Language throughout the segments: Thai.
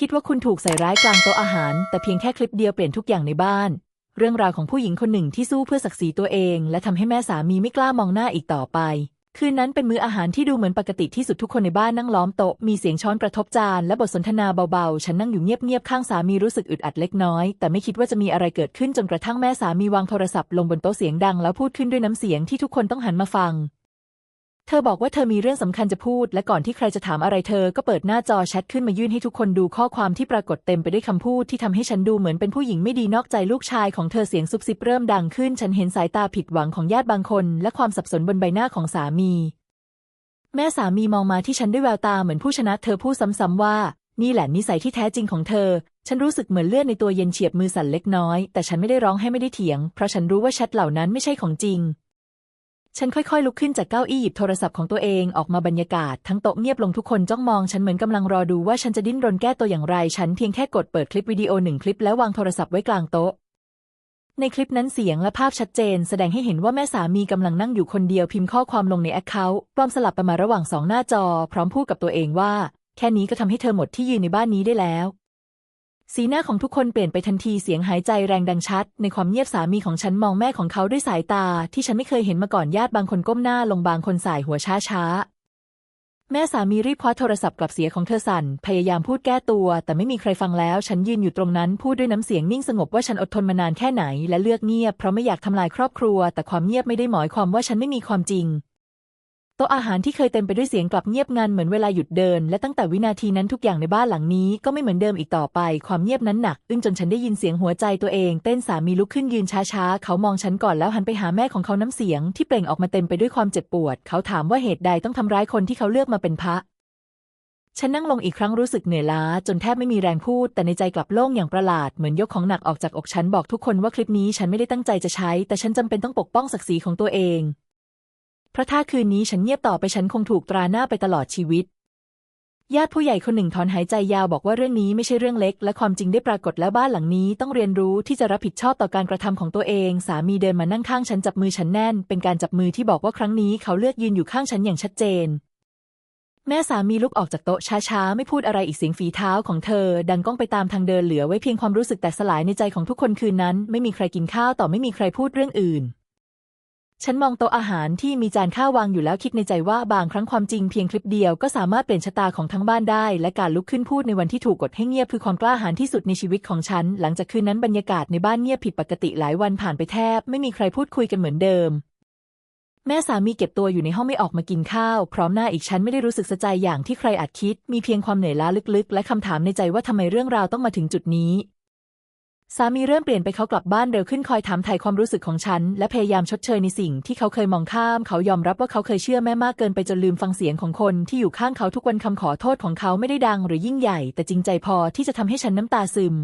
คิดว่าคุณถูกใส่ร้ายกลางโต๊ะอาหาร แต่เพียงแค่คลิปเดียวเปลี่ยนทุกอย่างในบ้าน เรื่องราวของผู้หญิงคนหนึ่งที่สู้เพื่อศักดิ์ศรีตัวเอง และทำให้แม่สามีไม่กล้ามองหน้าอีกต่อไป คืนนั้นเป็นมื้ออาหารที่ดูเหมือนปกติที่สุดทุกคนในบ้านนั่งล้อมโต๊ะมีเสียงช้อนกระทบจานและบทสนทนาเบาๆ ฉันนั่งอยู่เงียบๆข้างสามีรู้สึกอึดอัดเล็กน้อย แต่ไม่คิดว่าจะมีอะไรเกิดขึ้นจนกระทั่งแม่สามีวางโทรศัพท์ลงบนโต๊ะเสียงดังแล้วพูดขึ้นด้วยน้ำเสียงที่ทุกคนต้องหันมาฟัง เธอบอกว่าเธอมีเรื่องสำคัญจะพูด และก่อนที่ใครจะถามอะไรเธอก็เปิดหน้าจอแชทขึ้นมายื่นให้ทุกคนดูข้อความที่ปรากฏเต็มไปด้วยคำพูดที่ทำให้ฉันดูเหมือนเป็นผู้หญิงไม่ดีนอกใจลูกชายของเธอเสียงซุบซิบเริ่มดังขึ้น ฉันเห็นสายตาผิดหวังของญาติบางคน และความสับสนบนใบหน้าของสามี แม่สามีมองมาที่ฉันด้วยแววตาเหมือนผู้ชนะ เธอพูดซ้ำๆว่า นี่แหละนิสัยที่แท้จริงของเธอ ฉันรู้สึกเหมือนเลือดในตัวเย็นเฉียบมือสั่นเล็กน้อย แต่ฉันไม่ได้ร้องให้ไม่ได้เถียง เพราะฉันรู้ว่าแชทเหล่านั้นไม่ใช่ของจริง ฉันค่อยๆ ลุกขึ้นจากเก้าอี้หยิบโทรศัพท์ของตัวเองออกมาบรรยากาศ ทั้งโต๊ะเงียบลงทุกคนจ้องมองฉันเหมือนกำลังรอดูว่าฉันจะดิ้นรนแก้ตัวอย่างไร ฉันเพียงแค่กดเปิดคลิปวิดีโอหนึ่งคลิปแล้ววางโทรศัพท์ไว้กลางโต๊ะ ในคลิปนั้นเสียงและภาพชัดเจน แสดงให้เห็นว่าแม่สามีกำลังนั่งอยู่คนเดียวพิมพ์ข้อความลงในแอคเคาท์ปลอมสลับไปมาระหว่างสองหน้าจอ พร้อมพูดกับตัวเองว่า แค่นี้ก็ทำให้เธอหมดที่ยืนในบ้านนี้ได้แล้ว สีหน้าของทุกคนเปลี่ยนไปทันทีเสียงหายใจแรงดังชัด ในความเงียบสามีของฉันมองแม่ของเขาด้วยสายตา ที่ฉันไม่เคยเห็นมาก่อนญาติบางคนก้มหน้าลงบางคนสายหัวช้าช้าแม่สามีรีบคว้าโทรศัพท์กลับเสียของเธอสั่น พยายามพูดแก้ตัว แต่ไม่มีใครฟังแล้ว ฉันยืนอยู่ตรงนั้นพูดด้วยน้ำเสียงนิ่งสงบว่าฉันอดทนมานานแค่ไหน และเลือกเงียบเพราะไม่อยากทำลายครอบครัว แต่ความเงียบไม่ได้หมายความว่าฉันไม่มีความจริง โต๊ะอาหารที่เคยเต็มไปด้วยเสียงกลับเงียบงันเหมือนเวลาหยุดเดิน และตั้งแต่วินาทีนั้นทุกอย่างในบ้านหลังนี้ก็ไม่เหมือนเดิมอีกต่อไป ความเงียบนั้นหนักอึ้งจนฉันได้ยินเสียงหัวใจตัวเอง เต้นสามีลุกขึ้นยืนช้าๆ เขามองฉันก่อนแล้วหันไปหาแม่ของเขาน้ำเสียง ที่เปล่งออกมาเต็มไปด้วยความเจ็บปวด เขาถามว่าเหตุใดต้องทำร้ายคนที่เขาเลือกมาเป็นพระฉันนั่งลงอีกครั้งรู้สึกเหนื่อยล้า จนแทบไม่มีแรงพูด แต่ในใจกลับโล่งอย่างประหลาด เหมือนยกของหนักออกจากอกฉันบอกทุกคนว่าคลิปนี้ฉันไม่ได้ตั้งใจจะใช้ แต่ฉันจำเป็นต้องปกป้องศักดิ์ศรีของตัวเอง เพราะถ้าคืนนี้ฉันเงียบต่อไปฉันคงถูกตราหน้าไปตลอดชีวิต ญาติผู้ใหญ่คนหนึ่งถอนหายใจยาวบอกว่าเรื่องนี้ไม่ใช่เรื่องเล็ก และความจริงได้ปรากฏแล้วบ้านหลังนี้ต้องเรียนรู้ที่จะรับผิดชอบต่อการกระทำของตัวเอง สามีเดินมานั่งข้างฉันจับมือฉันแน่น เป็นการจับมือที่บอกว่าครั้งนี้เขาเลือกยืนอยู่ข้างฉันอย่างชัดเจนแม่สามีลุกออกจากโต๊ะช้าๆ ไม่พูดอะไรอีกเสียงฝีเท้าของเธอ ดังก้องไปตามทางเดินเหลือไว้เพียงความรู้สึกแตกสลายในใจของทุกคนคืนนั้น ไม่มีใครกินข้าวต่อไม่มีใครพูดเรื่องอื่น ฉันมองโต๊ะอาหารที่มีจานข้าววางอยู่แล้วคิดในใจว่าบางครั้งความจริงเพียงคลิปเดียวก็สามารถเปลี่ยนชะตาของทั้งบ้านได้ และการลุกขึ้นพูดในวันที่ถูกกดให้เงียบคือความกล้าหาญที่สุดในชีวิตของฉัน หลังจากคืนนั้นบรรยากาศในบ้านเงียบผิดปกติหลายวันผ่านไปแทบ ไม่มีใครพูดคุยกันเหมือนเดิม แม่สามีเก็บตัวอยู่ในห้องไม่ออกมากินข้าว พร้อมหน้าอีกฉันไม่ได้รู้สึกสะใจอย่างที่ใครอาจคิด มีเพียงความเหนื่อยล้าลึกๆ และคำถามในใจว่าทำไมเรื่องราวต้องมาถึงจุดนี้ สามีเริ่มเปลี่ยนไปเขากลับบ้านเร็วขึ้นคอยถามไถ่ความรู้สึกของฉัน และพยายามชดเชยในสิ่งที่เขาเคยมองข้าม เขายอมรับว่าเขาเคยเชื่อแม่มากเกินไปจนลืมฟังเสียงของคนที่อยู่ข้างเขาทุกวันคำขอโทษของเขาไม่ได้ดังหรือยิ่งใหญ่ แต่จริงใจพอที่จะทำให้ฉันน้ำตาซึม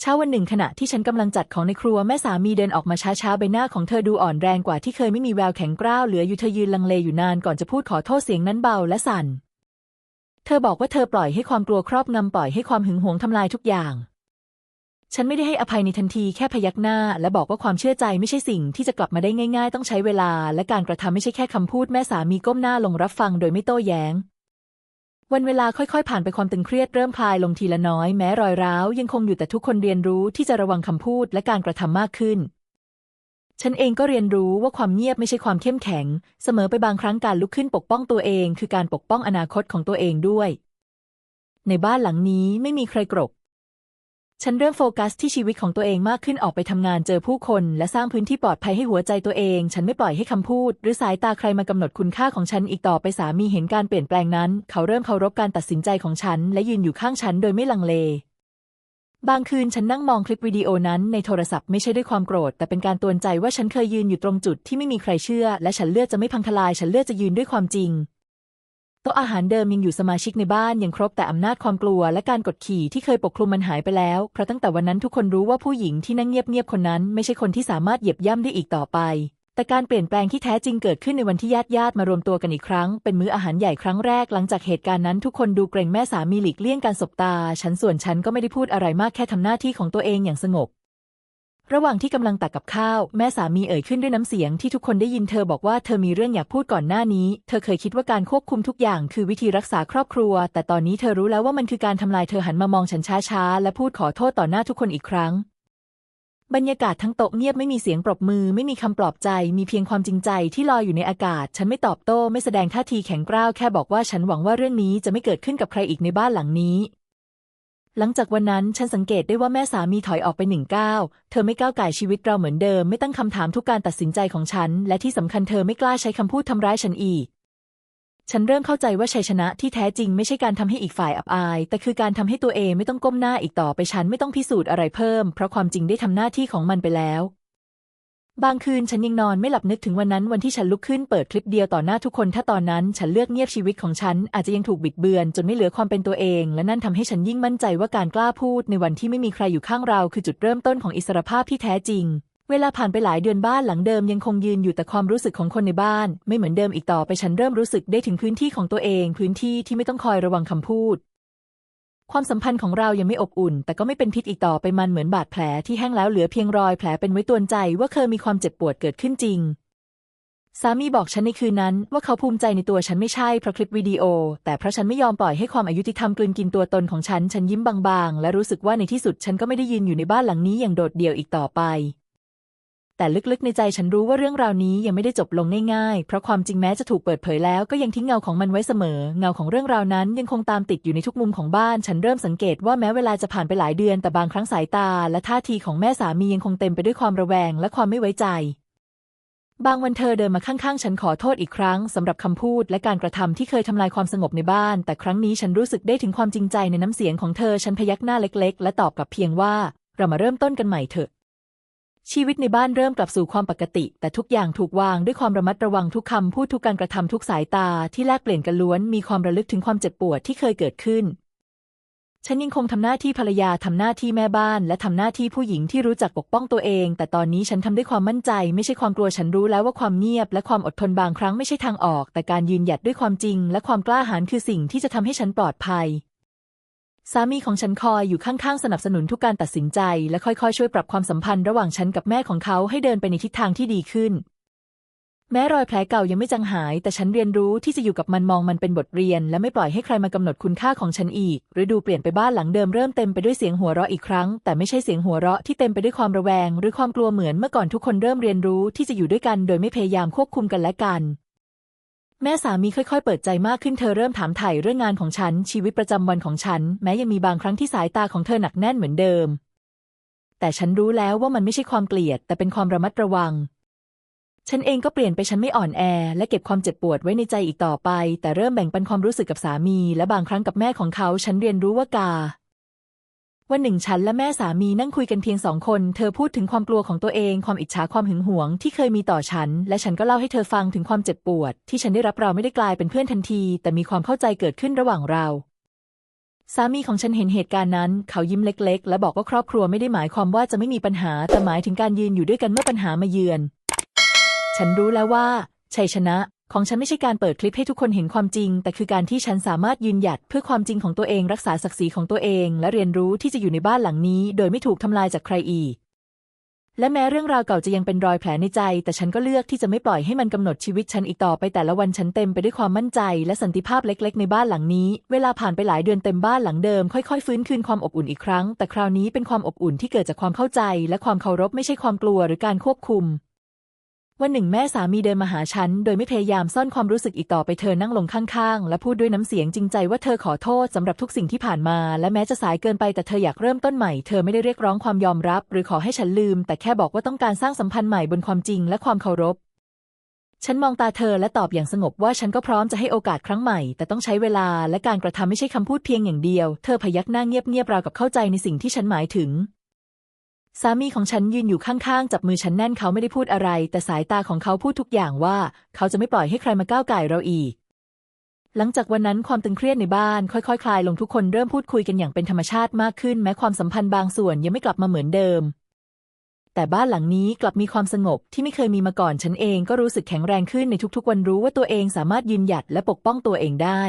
เช้าวันหนึ่งขณะที่ฉันกำลังจัดของในครัวแม่สามีเดินออกมาช้าๆใบหน้าของเธอดูอ่อนแรงกว่าที่เคยไม่มีแววแข็งกร้าวเหลืออยู่เธอยืนลังเลอยู่นานก่อนจะพูดขอโทษเสียงนั้นเบาและสั่น เธอบอกว่าเธอปล่อยให้ความกลัวครอบงำปล่อยให้ความหึงหวงทำลายทุกอย่าง ฉันไม่ได้ให้อภัยในทันทีแค่พยักหน้า และบอกว่าความเชื่อใจไม่ใช่สิ่งที่จะกลับมาได้ง่าย ๆ ต้องใช้เวลา และการกระทำไม่ใช่แค่คำพูดแม่สามีก้มหน้าลงรับฟังโดยไม่โต้แย้ง วันเวลาค่อยๆ ผ่านไปความตึงเครียดเริ่มคลายลงทีละน้อยแม้รอยร้าวยังคงอยู่แต่ทุกคนเรียนรู้ที่จะระวังคำพูดและการกระทำมากขึ้น ฉันเองก็เรียนรู้ว่าความเงียบไม่ใช่ความเข้มแข็ง เสมอไปบางครั้งการลุกขึ้นปกป้องตัวเอง คือการปกป้องอนาคตของตัวเองด้วย ในบ้านหลังนี้ไม่มีใครกรบ ฉันเริ่มโฟกัสที่ชีวิตของตัวเองมากขึ้นออกไปทำงานเจอผู้คน และสร้างพื้นที่ปลอดภัยให้หัวใจตัวเอง ฉันไม่ปล่อยให้คำพูด หรือสายตาใครมากำหนดคุณค่าของฉันอีกต่อไปสามีเห็นการเปลี่ยนแปลงนั้น เขาเริ่มเคารพการตัดสินใจของฉัน และยืนอยู่ข้างฉันโดยไม่ลังเล บางคืนฉันนั่งมองคลิปวิดีโอนั้นในโทรศัพท์ไม่ใช่ด้วยความโกรธ แต่เป็นการตือนใจว่าฉันเคยยืนอยู่ตรงจุดที่ไม่มีใครเชื่อ และฉันเลือกจะไม่พังทลาย ฉันเลือกจะยืนด้วยความจริง โต๊ะอาหารเดิมยังอยู่สมาชิกในบ้านยังครบแต่อำนาจความกลัวและการกดขี่ที่เคยปกคลุมมันหายไปแล้ว เพราะตั้งแต่วันนั้นทุกคนรู้ว่าผู้หญิงที่นั่งเงียบๆคนนั้นไม่ใช่คนที่สามารถเหยียบย่ำได้อีกต่อไป แต่การเปลี่ยนแปลงที่แท้จริงเกิดขึ้นในวันที่ญาติญาติๆมารวมตัวกันอีกครั้ง เป็นมื้ออาหารใหญ่ครั้งแรกหลังจากเหตุการณ์นั้นทุกคนดูเกรงแม่สามีหลีกเลี่ยงการสบตา ฉันส่วนฉันก็ไม่ได้พูดอะไรมากแค่ทำหน้าที่ของตัวเองอย่างสงบ ระหว่างที่กำลังตักกับข้าว แม่สามีเอ่ยขึ้นด้วยน้ำเสียงที่ทุกคนได้ยินเธอบอกว่าเธอมีเรื่องอยากพูดก่อนหน้านี้ เธอเคยคิดว่าการควบคุมทุกอย่างคือวิธีรักษาครอบครัว แต่ตอนนี้เธอรู้แล้วว่ามันคือการทำลายเธอหันมามองฉันช้าๆและพูดขอโทษต่อหน้าทุกคนอีกครั้ง บรรยากาศทั้งโต๊ะเงียบไม่มีเสียงปรบมือ ไม่มีคำปลอบใจ มีเพียงความจริงใจที่ลอยอยู่ในอากาศ ฉันไม่ตอบโต้ไม่แสดงท่าทีแข็งกร้าวแค่บอกว่าฉันหวังว่าเรื่องนี้จะไม่เกิดขึ้นกับใครอีกในบ้านหลังนี้ หลังจากวันนั้นฉันสังเกตได้ว่าแม่สามีถอยออกไปหนึ่งก้าว เธอไม่ก้าวไก่ชีวิตเราเหมือนเดิม ไม่ตั้งคำถามทุกการตัดสินใจของฉัน และที่สำคัญเธอไม่กล้าใช้คำพูดทำร้ายฉันอีก ฉันเริ่มเข้าใจว่าชัยชนะที่แท้จริงไม่ใช่การทำให้อีกฝ่ายอับอาย แต่คือการทำให้ตัวเองไม่ต้องก้มหน้าอีกต่อไปฉันไม่ต้องพิสูจน์อะไรเพิ่ม เพราะความจริงได้ทำหน้าที่ของมันไปแล้ว บางคืนฉันยังนอนไม่หลับนึกถึงวันนั้นวันที่ฉันลุกขึ้นเปิดคลิปเดียวต่อหน้าทุกคนถ้าตอนนั้นฉันเลือกเงียบชีวิตของฉันอาจจะยังถูกบิดเบือนจนไม่เหลือความเป็นตัวเอง และนั่นทำให้ฉันยิ่งมั่นใจว่าการกล้าพูดในวันที่ไม่มีใครอยู่ข้างเรา คือจุดเริ่มต้นของอิสรภาพที่แท้จริง เวลาผ่านไปหลายเดือนบ้านหลังเดิมยังคงยืนอยู่แต่ความรู้สึกของคนในบ้าน ไม่เหมือนเดิมอีกต่อไปฉันเริ่มรู้สึกได้ถึงพื้นที่ของตัวเอง พื้นที่ที่ไม่ต้องคอยระวังคำพูด ความสัมพันธ์ของเรายังไม่อบอุ่น แต่ก็ไม่เป็นพิษอีกต่อไปมันเหมือนบาดแผลที่แห้งแล้วเหลือเพียงรอยแผลเป็นไว้ตวนใจว่าเคยมีความเจ็บปวดเกิดขึ้นจริง สามีบอกฉันในคืนนั้น ว่าเขาภูมิใจในตัวฉันไม่ใช่เพราะคลิปวิดีโอ แต่เพราะฉันไม่ยอมปล่อยให้ความอายุติธรรมกลืนกินตัวตนของฉัน ฉันยิ้มบางๆ และรู้สึกว่าในที่สุดฉันก็ไม่ได้ยืนอยู่ในบ้านหลังนี้อย่างโดดเดี่ยวอีกต่อไป แต่ลึกๆในใจฉันรู้ว่าเรื่องราวนี้ยังไม่ได้จบลงง่ายๆ เพราะความจริงแม้จะถูกเปิดเผยแล้วก็ยังทิ้งเงาของมันไว้เสมอ เงาของเรื่องราวนั้นยังคงตามติดอยู่ในทุกมุมของบ้าน ฉันเริ่มสังเกตว่าแม้เวลาจะผ่านไปหลายเดือน แต่บางครั้งสายตา และท่าทีของแม่สามียังคงเต็มไปด้วยความระแวง และความไม่ไว้ใจ บางวันเธอเดินมาข้างๆ ฉันขอโทษอีกครั้งสำหรับคำพูดและการกระทำที่เคยทำลายความสงบในบ้าน แต่ครั้งนี้ฉันรู้สึกได้ถึงความจริงใจในน้ำเสียงของเธอ ฉันพยักหน้าเล็ก ๆ และตอบกลับเพียงว่า เรามาเริ่มต้นกันใหม่เถอะ ชีวิตในบ้านเริ่มกลับสู่ความปกติ แต่ทุกอย่างถูกวางด้วยความระมัดระวังทุกคำพูดทุกการกระทำทุกสายตาที่แลกเปลี่ยนกันล้วน มีความระลึกถึงความเจ็บปวดที่เคยเกิดขึ้น ฉันยังคงทำหน้าที่ภรรยาทำหน้าที่แม่บ้าน และทำหน้าที่ผู้หญิงที่รู้จักปกป้องตัวเอง แต่ตอนนี้ฉันทำด้วยความมั่นใจ ไม่ใช่ความกลัวฉันรู้แล้วว่าความเงียบ และความอดทนบางครั้งไม่ใช่ทางออก แต่การยืนหยัดด้วยความจริง และความกล้าหาญคือสิ่งที่จะทำให้ฉันปลอดภัย สามีของฉันคอยอยู่ข้างๆ สนับสนุนทุกการตัดสินใจ และค่อยๆ ช่วยปรับความสัมพันธ์ระหว่างฉันกับแม่ของเขาให้เดินไปในทิศทางที่ดีขึ้น แม้รอยแผลเก่ายังไม่จางหาย แต่ฉันเรียนรู้ที่จะอยู่กับมันมองมันเป็นบทเรียน และไม่ปล่อยให้ใครมากำหนดคุณค่าของฉันอีกฤดูเปลี่ยนไปบ้านหลังเดิมเริ่มเต็มไปด้วยเสียงหัวเราะอีกครั้ง แต่ไม่ใช่เสียงหัวเราะที่เต็มไปด้วยความระแวง หรือความกลัวเหมือนเมื่อก่อนทุกคนเริ่มเรียนรู้ที่จะอยู่ด้วยกัน โดยไม่พยายามควบคุมกันและกัน แม่สามีค่อยๆ เปิดใจมากขึ้นเธอเริ่มถามไถ่เรื่องงานของฉัน ชีวิตประจำวันของฉัน แม้ยังมีบางครั้งที่สายตาของเธอหนักแน่นเหมือนเดิม แต่ฉันรู้แล้วว่ามันไม่ใช่ความเกลียด แต่เป็นความระมัดระวัง ฉันเองก็เปลี่ยนไปฉันไม่อ่อนแอ และเก็บความเจ็บปวดไว้ในใจอีกต่อไป แต่เริ่มแบ่งปันความรู้สึกกับสามี และบางครั้งกับแม่ของเขา ฉันเรียนรู้ว่ากา วันหนึ่งฉันและแม่สามีนั่งคุยกันเพียงสองคน เธอพูดถึงความกลัวของตัวเองความอิจฉาความหึงหวงที่เคยมีต่อฉัน และฉันก็เล่าให้เธอฟังถึงความเจ็บปวด ที่ฉันได้รับเราไม่ได้กลายเป็นเพื่อนทันที แต่มีความเข้าใจเกิดขึ้นระหว่างเรา สามีของฉันเห็นเหตุการณ์นั้น เขายิ้มเล็ก ๆ และบอกว่าครอบครัวไม่ได้หมายความว่าจะไม่มีปัญหาแต่หมายถึงการยืนอยู่ด้วยกันเมื่อปัญหามาเยือน ฉันรู้แล้วว่าชัยชนะ ของฉันไม่ใช่การเปิดคลิปให้ทุกคนเห็นความจริง แต่คือการที่ฉันสามารถยืนหยัดเพื่อความจริงของตัวเองรักษาศักดิ์ศรีของตัวเอง และเรียนรู้ที่จะอยู่ในบ้านหลังนี้ โดยไม่ถูกทำลายจากใครอีก และแม้เรื่องราวเก่าจะยังเป็นรอยแผลในใจ แต่ฉันก็เลือกที่จะไม่ปล่อยให้มันกำหนดชีวิตฉันอีกต่อไปแต่ละวันฉันเต็มไปด้วยความมั่นใจ และสันติภาพเล็ก ๆ ในบ้านหลังนี้ เวลาผ่านไปหลายเดือนเต็มบ้านหลังเดิมค่อยๆฟื้นคืนความอบอุ่นอีกครั้ง แต่คราวนี้เป็นความอบอุ่นที่เกิดจากความเข้าใจ และความเคารพไม่ใช่ความกลัวหรือการควบคุม วันหนึ่งแม่สามีเดินมาหาฉัน โดยไม่พยายามซ่อนความรู้สึกอีกต่อไปเธอนั่งลงข้างๆ และพูดด้วยน้ำเสียงจริงใจว่าเธอขอโทษสำหรับทุกสิ่งที่ผ่านมา และแม้จะสายเกินไปแต่เธออยากเริ่มต้นใหม่ เธอไม่ได้เรียกร้องความยอมรับ หรือขอให้ฉันลืม แต่แค่บอกว่าต้องการสร้างสัมพันธ์ใหม่บนความจริงและความเคารพ ฉันมองตาเธอและตอบอย่างสงบว่าฉันก็พร้อมจะให้โอกาสครั้งใหม่ แต่ต้องใช้เวลาและการกระทำไม่ใช่คำพูดเพียงอย่างเดียว เธอพยักหน้าเงียบๆราวกับเข้าใจในสิ่งที่ฉันหมายถึง สามีของฉันยืนอยู่ข้างๆ จับมือฉันแน่นเขาไม่ได้พูดอะไร แต่สายตาของเขาพูดทุกอย่างว่า เขาจะไม่ปล่อยให้ใครมาก้าวไก่เราอีก หลังจากวันนั้นความตึงเครียดในบ้านค่อยๆคคลายลงทุกคนเริ่มพูดคุยกันอย่างเป็นธรรมชาติมากขึ้น แม้ความสัมพันธ์บางส่วนยังไม่กลับมาเหมือนเดิม แต่บ้านหลังนี้กลับมีความสงบที่ไม่เคยมีมาก่อนฉันเองก็รู้สึกแข็งแรงขึ้นในทุกๆ วันรู้ว่าตัวเองสามารถยืนหยัดและปกป้องตัวเองได้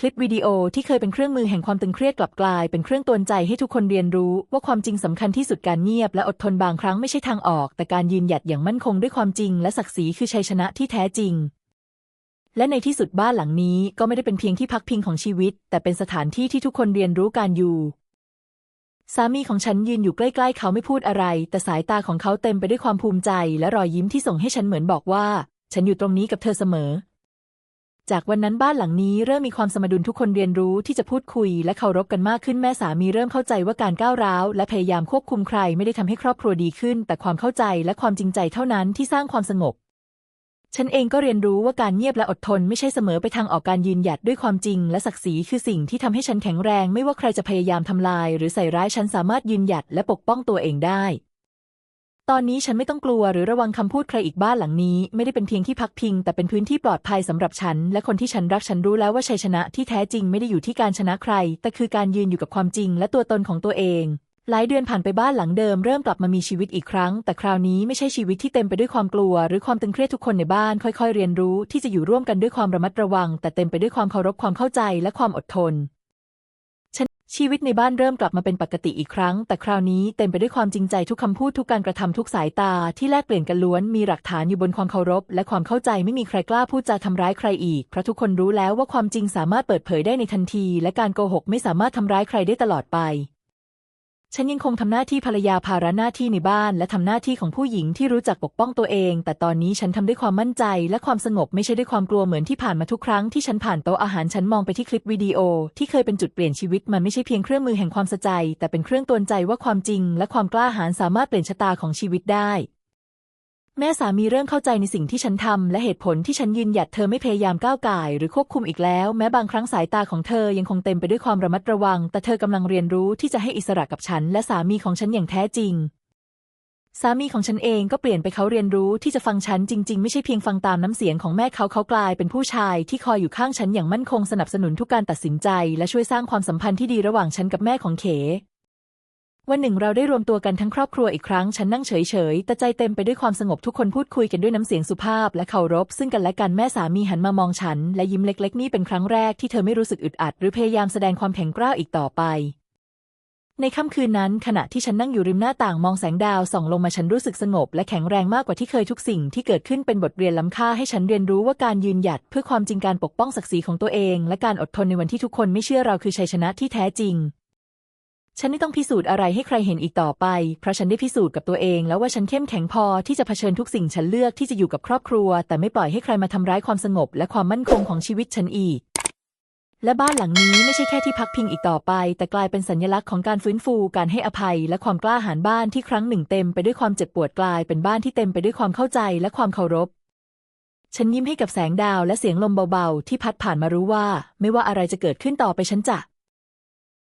คลิปวิดีโอที่เคยเป็นเครื่องมือแห่งความตึงเครียดกลับกลายเป็นเครื่องตือนใจให้ทุกคนเรียนรู้ ว่าความจริงสำคัญที่สุดการเงียบและอดทนบางครั้งไม่ใช่ทางออก แต่การยืนหยัดอย่างมั่นคงด้วยความจริง และศักดิ์ศรีคือชัยชนะที่แท้จริง และในที่สุดบ้านหลังนี้ก็ไม่ได้เป็นเพียงที่พักพิงของชีวิต แต่เป็นสถานที่ที่ทุกคนเรียนรู้การอยู่ สามีของฉันยืนอยู่ใกล้ๆ เขาไม่พูดอะไร แต่สายตาของเขาเต็มไปด้วยความภูมิใจ และรอยยิ้มที่ส่งให้ฉันเหมือนบอกว่า ฉันอยู่ตรงนี้กับเธอเสมอ จากวันนั้นบ้านหลังนี้เริ่มมีความสมดุลทุกคนเรียนรู้ที่จะพูดคุยและเคารพกันมากขึ้นแม่สามีเริ่มเข้าใจว่าการก้าวร้าวและพยายามควบคุมใครไม่ได้ทำให้ครอบครัวดีขึ้น แต่ความเข้าใจและความจริงใจเท่านั้นที่สร้างความสงบ ฉันเองก็เรียนรู้ว่าการเงียบและอดทนไม่ใช่เสมอไปทางออกการยืนหยัดด้วยความจริง และศักดิ์ศรีคือสิ่งที่ทำให้ฉันแข็งแรง ไม่ว่าใครจะพยายามทำลาย หรือใส่ร้ายฉันสามารถยืนหยัดและปกป้องตัวเองได้ ตอนนี้ฉันไม่ต้องกลัวหรือระวังคำพูดใครอีกบ้านหลังนี้ ไม่ได้เป็นเพียงที่พักพิง แต่เป็นพื้นที่ปลอดภัยสำหรับฉัน และคนที่ฉันรักฉันรู้แล้วว่าชัยชนะที่แท้จริงไม่ได้อยู่ที่การชนะใคร แต่คือการยืนอยู่กับความจริง และตัวตนของตัวเองหลายเดือนผ่านไปบ้านหลังเดิมเริ่มกลับมามีชีวิตอีกครั้ง แต่คราวนี้ไม่ใช่ชีวิตที่เต็มไปด้วยความกลัว หรือความตึงเครียดทุกคนในบ้านค่อยๆ เรียนรู้ที่จะอยู่ร่วมกันด้วยความระมัดระวัง แต่เต็มไปด้วยความเคารพความเข้าใจและความอดทน ชีวิตในบ้านเริ่มกลับมาเป็นปกติอีกครั้ง แต่คราวนี้เต็มไปด้วยความจริงใจทุกคำพูดทุกการกระทำทุกสายตา ที่แลกเปลี่ยนกันล้วนมีหลักฐานอยู่บนความเคารพ และความเข้าใจไม่มีใครกล้าพูดจาทำร้ายใครอีก เพราะทุกคนรู้แล้วว่าความจริงสามารถเปิดเผยได้ในทันที และการโกหกไม่สามารถทำร้ายใครได้ตลอดไป ฉันยังคงทำหน้าที่ภรรยาภาระหน้าที่ในบ้าน และทำหน้าที่ของผู้หญิงที่รู้จักปกป้องตัวเอง แต่ตอนนี้ฉันทำด้วยความมั่นใจและความสงบไม่ใช่ด้วยความกลัวเหมือนที่ผ่านมาทุกครั้งที่ฉันผ่านโต๊ะอาหารฉันมองไปที่คลิปวิดีโอ ที่เคยเป็นจุดเปลี่ยนชีวิตมันไม่ใช่เพียงเครื่องมือแห่งความสะใจ แต่เป็นเครื่องตวนใจว่าความจริง และความกล้าหาญสามารถเปลี่ยนชะตาของชีวิตได้ แม่สามีเริ่มเข้าใจในสิ่งที่ฉันทำและเหตุผลที่ฉันยืนหยัดเธอไม่พยายามก้าวไก่หรือควบคุมอีกแล้ว แม้บางครั้งสายตาของเธอยังคงเต็มไปด้วยความระมัดระวัง แต่เธอกำลังเรียนรู้ที่จะให้อิสระกับฉัน และสามีของฉันอย่างแท้จริง สามีของฉันเองก็เปลี่ยนไปเขาเรียนรู้ที่จะฟังฉันจริง ๆ ไม่ใช่เพียงฟังตามน้ำเสียงของแม่เขาเขากลายเป็นผู้ชายที่คอยอยู่ข้างฉันอย่างมั่นคงสนับสนุนทุกการตัดสินใจ และช่วยสร้างความสัมพันธ์ที่ดีระหว่างฉันกับแม่ของเข วันหนึ่งเราได้รวมตัวกันทั้งครอบครัวอีกครั้ง ฉันนั่งเฉยๆ แต่ใจเต็มไปด้วยความสงบทุกคนพูดคุยกันด้วยน้ำเสียงสุภาพ และเคารพ ซึ่งกันและกันแม่สามีหันมามองฉัน และยิ้มเล็กๆ นี่เป็นครั้งแรกที่เธอไม่รู้สึกอึดอัด หรือพยายามแสดงความแข็งกร้าวอีกต่อไป ในค่ำคืนนั้น ขณะที่ฉันนั่งอยู่ริมหน้าต่างมองแสงดาวส่องลงมาฉันรู้สึกสงบ และแข็งแรงมากกว่าที่เคยทุกสิ่งที่เกิดขึ้นเป็นบทเรียนล้ำค่าให้ฉันเรียนรู้ว่าการยืนหยัด เพื่อความจริงการปกป้องศักดิ์ศรีของตัวเอง และการอดทนในวันที่ทุกคนไม่เชื่อเราคือชัยชนะที่แท้จริง ฉันไม่ต้องพิสูจน์อะไรให้ใครเห็นอีกต่อไป เพราะฉันได้พิสูจน์กับตัวเอง แล้วว่าฉันเข้มแข็งพอที่จะเผชิญทุกสิ่ง ฉันเลือกที่จะอยู่กับครอบครัว แต่ไม่ปล่อยให้ใครมาทำร้ายความสงบ และความมั่นคงของชีวิตฉันอีก และบ้านหลังนี้ไม่ใช่แค่ที่พักพิงอีกต่อไป แต่กลายเป็นสัญลักษณ์ของการฟื้นฟู การให้อภัย และความกล้าหาญบ้านที่ครั้งหนึ่งเต็มไปด้วยความเจ็บปวดกลาย เป็นบ้านที่เต็มไปด้วยความเข้าใจและความเคารพฉันยิ้มให้กับแสงดาวและเสียงลมเบาๆ ที่พัดผ่านมารู้ว่า ไม่ว่าอะไรจะเกิดขึ้นต่อไปฉันจะ